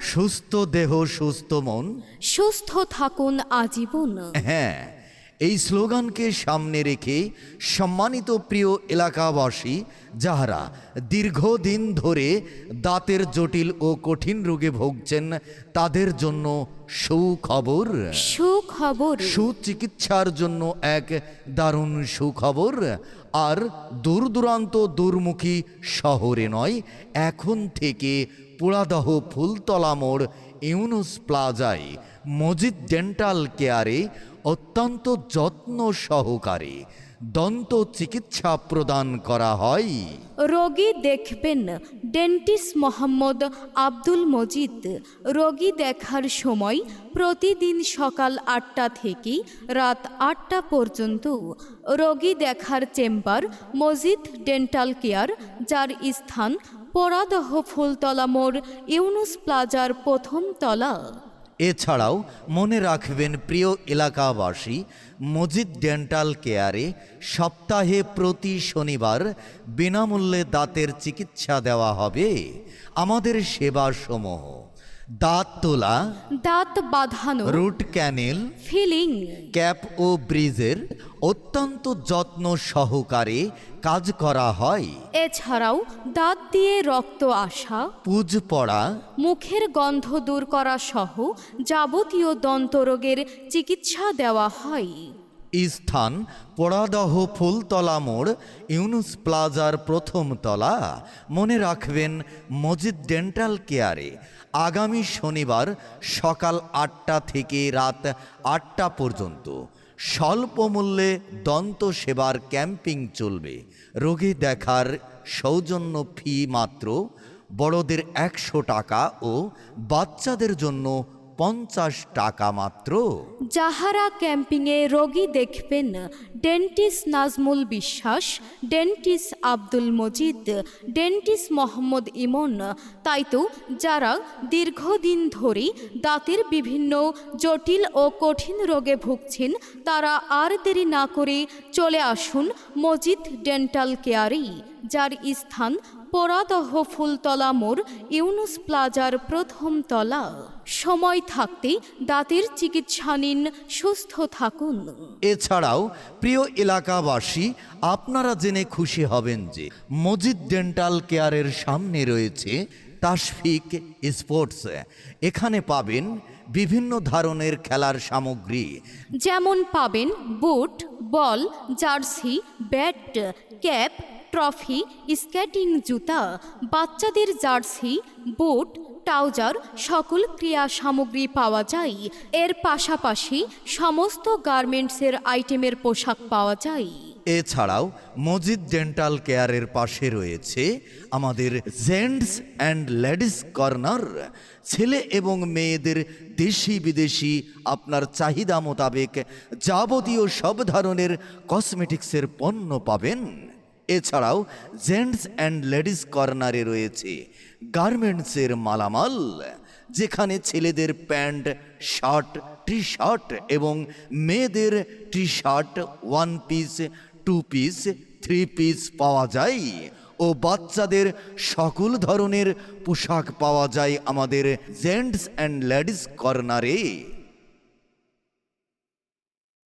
সুস্থ দেহ সুস্থ মন। সুস্থ থাকুন আজীবন। হ্যাঁ এই স্লোগানকে সামনে রেখে সম্মানিত প্রিয় এলাকাবাসী যাহারা দীর্ঘদিন ধরে দাঁতের জটিল ও কঠিন রোগে ভুগছেন তাদের জন্য সুখবর। সুখবর। সুচিকিৎসার জন্য এক দারুণ সুখবর। আর দূর দূরান্ত দূরমুখী শহরে নয় এখন থেকে পোড়াদহ ফুলতলা মোড় ইউনুস প্লাজায় মজিদ ডেন্টাল কেয়ারে অত্যন্ত যত্ন সহকারে দন্ত চিকিৎসা প্রদান করা হয়। রোগী দেখবেন, ডেন্টিস্ট মোহাম্মদ আব্দুল মজিদ। রোগী দেখার সময় প্রতিদিন সকাল আটটা থেকে রাত আটটা পর্যন্ত রোগী দেখার চেম্বার, মজিদ ডেন্টাল কেয়ার, যার স্থান পরাদহ ফুলতলা মোড়, ইউনুস প্লাজার প্রথম তলা। এছাড়াও মনে রাখবেন প্রিয় এলাকাবাসী মজিদ ডেন্টাল কেয়ারে সপ্তাহে প্রতি শনিবার বিনামূল্যে দাঁতের চিকিৎসা দেওয়া হবে। আমাদের সেবাসমূহ দাঁত তোলা দাঁত বাঁধানো রুট ক্যানেল ফিলিং ক্যাপ ও ব্রিজের অত্যন্ত যত্ন সহকারে কাজ করা হয়। এছাড়াও দাঁত দিয়ে রক্ত আসা পুজ পড়া মুখের গন্ধ দূর করা সহ যাবতীয় দন্তরোগের চিকিৎসা দেওয়া হয়। স্থান পোড়াদহ ফুলতলা মোড়, ইউনুস প্লাজার প্রথম তলা। মনে রাখবেন মজিদ ডেন্টাল কেয়ারে। আগামী শনিবার সকাল আটটা থেকে রাত আটটা পর্যন্ত। স্বল্প মূল্যে দন্ত সেবার ক্যাম্পিং চলবে। রোগী দেখার সৌজন্য ফি মাত্র। বড়দের একশো টাকা ও বাচ্চাদের জন্য পঞ্চাশ টাকা মাত্র। যাহারা ক্যাম্পিংয়ে রোগী দেখবেন, dentist Nazmul Biswas, dentist Abdul Majid, dentist Mohammad Emon, তাই তো যারা দীর্ঘদিন ধরে দাঁতের বিভিন্ন জটিল ও কঠিন রোগে ভুগছেন, তারা আর দেরি না করে চলে আসুন মজিদ ডেন্টাল কেয়ারেই, যার স্থান পোড়াদহ ফুলতলা মোড় ইউনুস প্লাজার প্রথম তলা। সময় থাকতে দাঁতের চিকিৎসা নিন সুস্থ থাকুন। এছাড়াও প্রিয় এলাকাবাসী আপনারা জেনে খুশি হবেন যে মজিদ ডেন্টাল কেয়ারের সামনে রয়েছে তাসফিক স্পোর্টস। এখানে পাবেন বিভিন্ন ধরনের খেলার সামগ্রী। যেমন পাবেন boot ball jersey bat cap trophy, skating জুতা, বাচ্চাদের জার্সি, বুট, ট্রাউজার, সকল ক্রিয়া সামগ্রী পাওয়া যায়। এর পাশাপাশি সমস্ত গার্মেন্টসের আইটেমের পোশাক পাওয়া যায়। এছাড়াও মজিদ ডেন্টাল কেয়ারের পাশে রয়েছে আমাদের জেন্টস অ্যান্ড লেডিস কর্নার। ছেলে এবং মেয়েদের দেশি বিদেশি আপনার চাহিদা মোতাবেক যাবতীয় সব ধরনের কসমেটিক্সের পণ্য পাবেন। এছাড়াও জেন্টস অ্যান্ড লেডিস কর্নারে রয়েছে গার্মেন্টসের মালামাল, যেখানে ছেলেদের প্যান্ট, শার্ট টি শার্ট এবং মেয়েদের T shirt one piece two piece three piece পাওয়া যায় ও বাচ্চাদের সকল ধরনের পোশাক পাওয়া যায় আমাদের জেন্টস অ্যান্ড লেডিস কর্নারে।